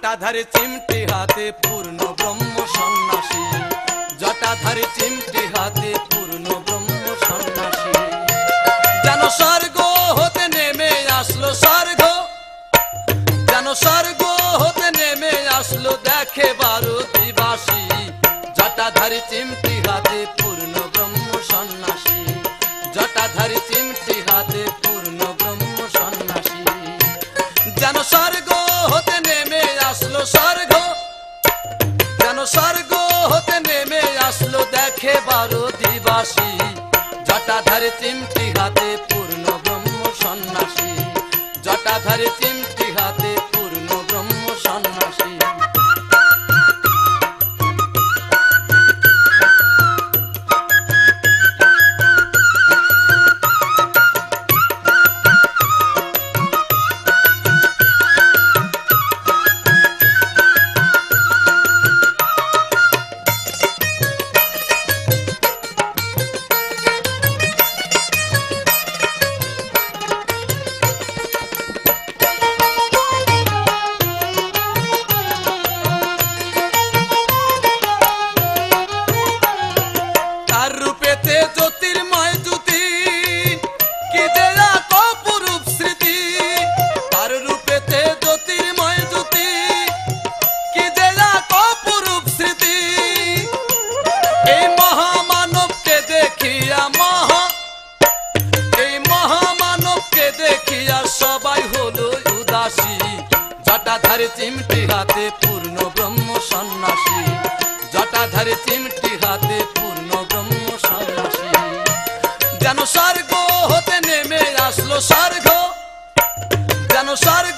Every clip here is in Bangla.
জটাধারী চিমটি হাতে পূর্ণ ব্রহ্ম সন্ন্যাসী। জটাধারী চিমটি হাতে পূর্ণ ব্রহ্ম সন্ন্যাসী। যেন স্বর্গ হতে নেমে আসলো স্বর্গ। যেন স্বর্গ হতে নেমে আসলো দেখে বারো দিবাসী জটাধারী চিমটি হাতে পূর্ণ ব্রহ্ম সন্ন্যাসী। জটাধারী চিমটি হাতে পূর্ণ ব্রহ্ম সন্ন্যাসী। যেন জটাধারে চিমটি হাতে পূর্ণ ব্রহ্ম সন্ন্যাসী জটাধারে চিমটি রূপেতে জ্যোতির্ময় জ্যোতি, কি যে এক স্মৃতি। তার রূপেতে জ্যোতির্ময় জ্যোতি, কি যে এক স্মৃতি। এই মহামানবকে দেখিয়া মহা, এই মহামানবকে দেখিয়া সবাই হলো উদাসী। জটাধারে চিমটি স্বর্গ হতে নেমে আসলো স্বর্গ। যেন স্বর্গ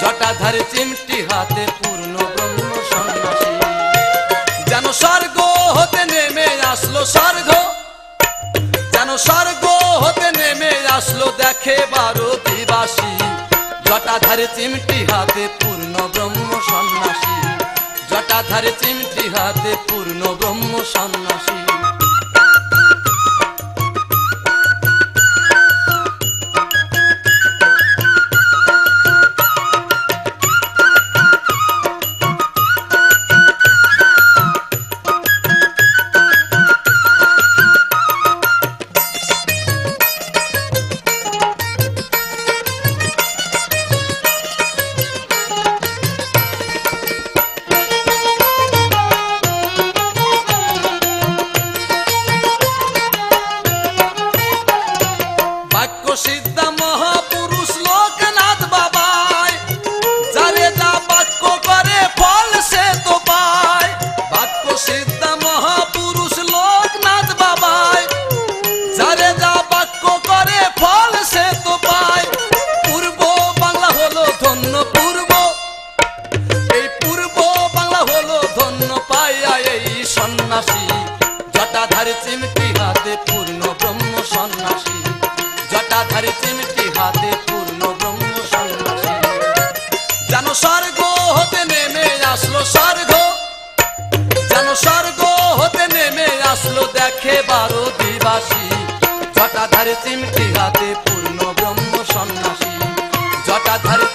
জটাধারে চিমটি হাতে পূর্ণ ব্রহ্ম সন্ন্যাসী। যেন স্বর্গ হতে নেমে আসলো স্বর্গ, যেন স্বর্গ হতে নেমে আসলো দেখে বারো দিবাসী জটাধারে চিমটি হাতে পূর্ণ ব্রহ্ম সন্ন্যাসী। জটাধারে চিমটি হাতে পূর্ণ ব্রহ্ম সন্ন্যাসী। সন্ন্যাসী, জটাধারী চিমটি হাতে পূর্ণ ব্রহ্ম সন্ন্যাসী। জটাধারী চিমটি হাতে পূর্ণ ব্রহ্ম সন্ন্যাসী। যেন স্বর্গ হতে নেমে আসলো স্বর্গ। যেন স্বর্গ হতে নেমে আসলো দেখে বারো দিবাসী। জটাধারী চিমটি হাতে পূর্ণ ব্রহ্ম সন্ন্যাসী। জটাধারী